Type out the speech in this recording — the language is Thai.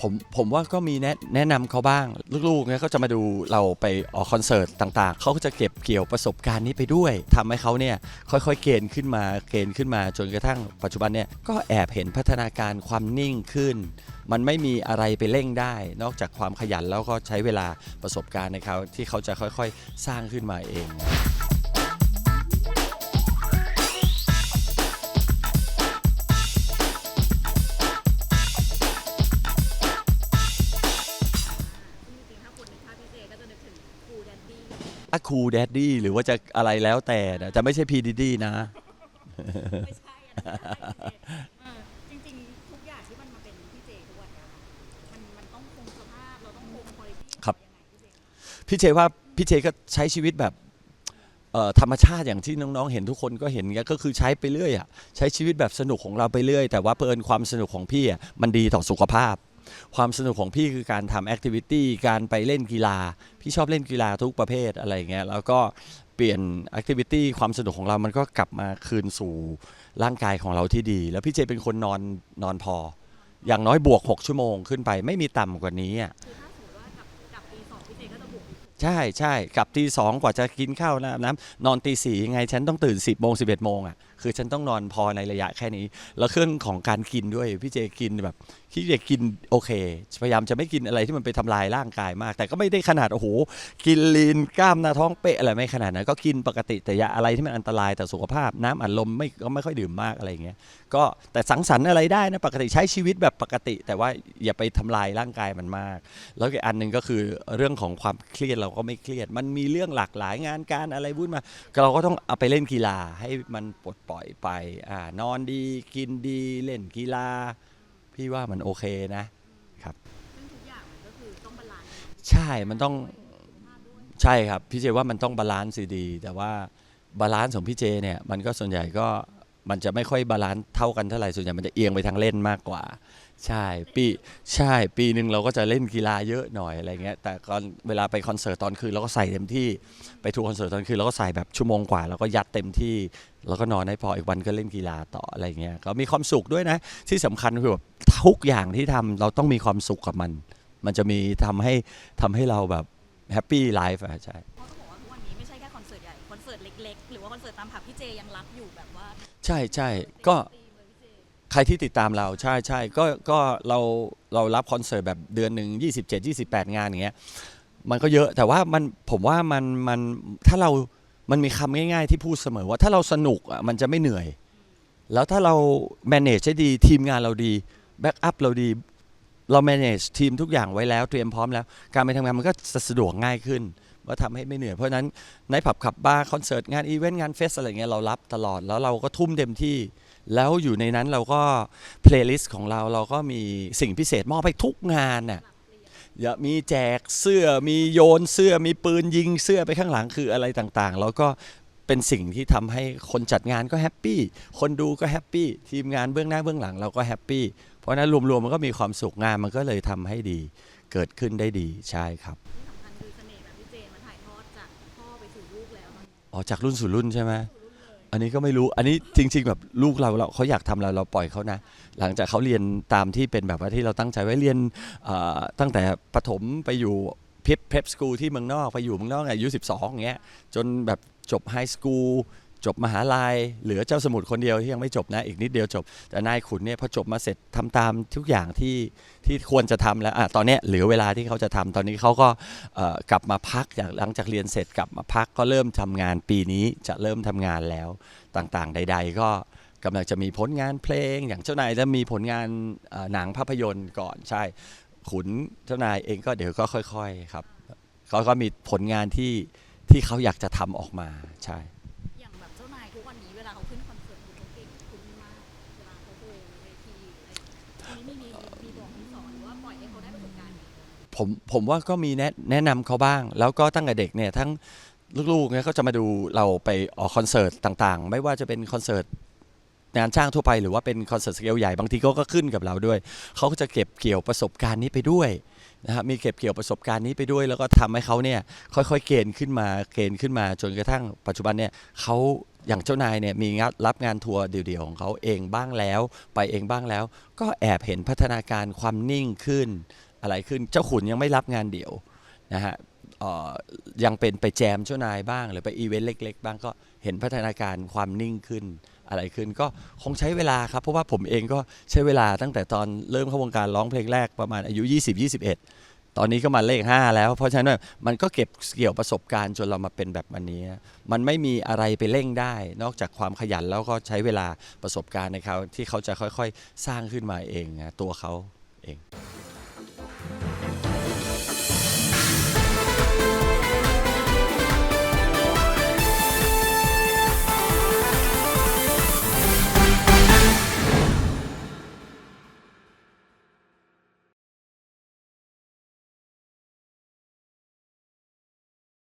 ผมผมว่าก็มีแนะแนะนำเขาบ้าง ลูกๆเนี่ยก็จะมาดูเราไปออกคอนเสิร์ตต่างๆ เขาก็จะเก็บเกี่ยวประสบการณ์นี้ไปด้วยทำให้เขาเนี่ยค่อยๆ เกณฑ์ขึ้นมาเกณฑ์ขึ้นมาจนกระทั่งปัจจุบันเนี่ยก็แอบเห็นพัฒนาการความนิ่งขึ้น มันไม่มีอะไรไปเร่งได้ นอกจากความขยันแล้วก็ใช้เวลาประสบการณ์ในเขาที่เขาจะค่อยๆ สร้างขึ้นมาเอง อะคูแดดดี้หรือว่าจะอะไรแล้วแต่นะจะไม่ใช่พีดีดีนะ ไม่ใช่อันนั้นเออจริงๆ ทุกอย่างที่มันมาเป็นพี่เจทุกวันเนี้ยค่ะมันมันต้องคงสภาพเราต้องคงคุณภาพครับ พี่เจว่าพี่เจก็ใช้ชีวิตแบบเอ่อธรรมชาติอย่างที่น้องๆ เห็นทุกคนก็เห็นไงก็คือใช้ไปเรื่อยอะใช้ชีวิตแบบสนุกของเราไปเรื่อย แต่ว่าเพลินความสนุกของพี่อะมันดีต่อสุขภาพ ความสนุกของพี่คือการทำแอคทิวิตี้การไปเล่นกีฬา พี่ชอบเล่นกีฬาทุกประเภทอะไรเงี้ยแล้วก็เปลี่ยนแอคทิวิตี้ความสนุกของเรามันก็กลับมาคืนสู่ร่างกายของเราที่ดี แล้วพี่เจเป็นคนนอนนอนพอ อย่างน้อยบวก 6 ชั่วโมงขึ้นไปไม่มีต่ำกว่านี้อะคือถ้าสมมติว่ากลับกลับปีสองพี่เจก็จะบวกอีกใช่ใช่กลับตีสองกว่าจะกินข้าวนะน้ำนอนตีสี่ยังไงฉันต้องตื่น 10บโมงสิบเอ็ดโมงอะ คือฉันต้องนอนพอในระยะแค่นี้ แล้วเครื่องของการกินด้วยพี่เจกินแบบพี่เจกินโอเค พยายามจะไม่กินอะไรที่มันไปทำลายร่างกายมาก แต่ก็ไม่ได้ขนาดโอ้โหกินลีนกล้ามหน้าท้องเป๊ะอะไรไม่ขนาดนั้นก็กินปกติแต่ยาอะไรที่มันอันตรายต่อสุขภาพน้ำอัดลมไม่ก็ไม่ค่อยดื่มมากอะไรอย่างเงี้ยก็แต่สังสรรค์อะไรได้นะปกติใช้ชีวิตแบบปกติ แต่ว่าอย่าไปทำลายร่างกายมันมาก แล้วอีกอันหนึ่งก็คือเรื่องของความเครียดเราก็ไม่เครียด มันมีเรื่องหลากหลายงานการอะไรวุ่นมาเราก็ต้องเอาไปเล่นกีฬาให้มันปลดปล่อยไปอ่านอนดีกินดีเล่นกีฬา พี่ว่ามันโอเคนะซึ่งทุกอย่างมันก็คือต้องบาลานซ์ใช่มันต้องใช่ครับ พี่เจว่ามันต้องบาลานซ์ดี แต่ว่าบาลานซ์ของพี่เจเนี่ย มันก็ส่วนใหญ่ก็ มันจะไม่ค่อยบาลานซ์เท่ากันเท่าไหร่ส่วนใหญ่มันจะเอียงไปทางเล่นมากกว่า ใช่ปีใช่ปีหนึ่งเราก็จะเล่นกีฬาเยอะหน่อยอะไรเงี้ยแต่ก่อนเวลาไปคอนเสิร์ตตอนคืนเราก็ใส่เต็มที่ไปทัวร์คอนเสิร์ตตอนคืนเราก็ใส่แบบชั่วโมงกว่าแล้วก็ยัดเต็มที่ แล้วก็นอนให้พออีกวันก็เล่นกีฬาต่ออะไรเงี้ยก็มีความสุขด้วยนะ ที่สำคัญคือแบบทุกอย่างที่ทำเราต้องมีความสุขกับมัน มันจะมีทำให้ทำให้เราแบบแฮปปี้ไลฟ์อะใช่ ล็กๆ หรือว่าคอนเสิร์ตตามผับพี่เจยังรับอยู่แบบว่าใช่ใช่ก็ใครที่ติดตามเราใช่ใช่ก็ก็เราเรารับคอนเสิร์ตแบบเดือนหนึ่ง27 28 งานอย่างเงี้ยมันก็เยอะแต่ว่ามันผมว่ามันมันถ้าเรามันมีคำง่ายๆที่พูดเสมอว่าถ้าเราสนุกอะมันจะไม่เหนื่อย แล้วถ้าเรา manage ให้ดีทีมงานเราดีแบ็กอัพเราดีเรา manage ทีมทุกอย่างไว้แล้วเตรียมพร้อมแล้ว การไปทำงานมันก็สะดวกง่ายขึ้น ว่าทำให้ไม่เหนื่อย เพราะฉะนั้นในผับขับบาร์คอนเสิร์ตงานอีเวนต์งานเฟสอะไรเงี้ยเรารับตลอดแล้วเราก็ทุ่มเต็มที่ แล้วอยู่ในนั้นเราก็เพลย์ลิสต์ของเราเราก็มีสิ่งพิเศษมอบให้ทุกงานน่ะอย่ามีแจกเสื้อมีโยนเสื้อมีปืนยิงเสื้อไปข้างหลังคืออะไรต่างๆ แล้วก็เป็นสิ่งที่ทำให้คนจัดงานก็แฮปปี้ คนดูก็แฮปปี้ ทีมงานเบื้องหน้าเบื้องหลังเราก็แฮปปี้ เพราะฉะนั้นรวมๆมันก็มีความสุขงานมันก็เลยทำให้ดี เกิดขึ้นได้ดีใช่ครับ อ๋อจากรุ่นสู่รุ่นใช่ไหมอันนี้ก็ไม่รู้อันนี้จริง ๆ แบบลูกเราเราเขาอยากทำเราเราปล่อยเขานะ หลังจากเขาเรียนตามที่เป็นแบบว่าที่เราตั้งใจไว้เรียนเอ่อตั้งแต่ประถมไปอยู่เพปเพปสกูลที่เมืองนอกไปอยู่เมืองนอกอายุ12อย่างเงี้ยจนแบบจบไฮสคูล จบมหาลัยเหลือเจ้าสมุทรคนเดียวที่ยังไม่จบนะอีกนิดเดียวจบ แต่นายขุนเนี่ยพอจบมาเสร็จทำตามทุกอย่างที่ที่ควรจะทำแล้วอะตอนเนี้ยเหลือเวลาที่เขาจะทำตอนนี้เขาก็กลับมาพักจากหลังจากเรียนเสร็จกลับมาพักก็เริ่มทำงานปีนี้จะเริ่มทำงานแล้วต่างๆ ใด ๆ ก็กำลังจะมีผลงานเพลง อย่างเจ้านายจะมีผลงานหนังภาพยนตร์ก่อนใช่ ขุนเจ้านายเองก็เดี๋ยวก็ค่อย ๆครับเขาก็มีผลงานที่ที่เขาอยากจะทำออกมาใช่ ไรอย่างเงี้ยทีนี้มีมีบอกมีสอนหรือว่าปล่อยให้เขาได้ประสบการณ์ผมผมว่าก็มีแนะแนะนำเขาบ้าง แล้วก็ตั้งแต่เด็กเนี่ยทั้งลูกๆเนี่ยก็จะมาดูเราไปออกคอนเสิร์ตต่างๆ ไม่ว่าจะเป็นคอนเสิร์ตงานจ้างทั่วไปหรือว่าเป็นคอนเสิร์ตสเกลใหญ่บางทีเขาก็ขึ้นกับเราด้วย เขาก็จะเก็บเกี่ยวประสบการณ์นี้ไปด้วยนะครับมีเก็บเกี่ยวประสบการณ์นี้ไปด้วย แล้วก็ทำให้เขาเนี่ยค่อยๆเกณฑ์ขึ้นมาเกณฑ์ขึ้นมาจนกระทั่งปัจจุบันเนี่ยเขา อย่างเจ้านายเนี่ยมีรับงานทัวร์เดี่ยวๆของเขาเองบ้างแล้ว ไปเองบ้างแล้ว ก็แอบเห็นพัฒนาการความนิ่งขึ้นอะไรขึ้นเจ้าขุนยังไม่รับงานเดี่ยวนะฮะยังเป็นไปแจมเจ้านายบ้าง หรือไปอีเวนต์เล็ก ๆ บ้างก็เห็นพัฒนาการความนิ่งขึ้นอะไรขึ้นก็คงใช้เวลาครับ เพราะว่าผมเองก็ใช้เวลาตั้งแต่ตอนเริ่มเข้าวงการร้องเพลงแรกประมาณอายุ 20-21 ตอนนี้ก็มาเลข 5 แล้ว เพราะฉะนั้นมันก็เก็บเกี่ยวประสบการณ์จนเรามาเป็นแบบวันนี้ มันไม่มีอะไรไปเร่งได้ นอกจากความขยันแล้วก็ใช้เวลาประสบการณ์ในเขาที่เขาจะค่อยๆ สร้างขึ้นมาเองนะตัวเขาเอง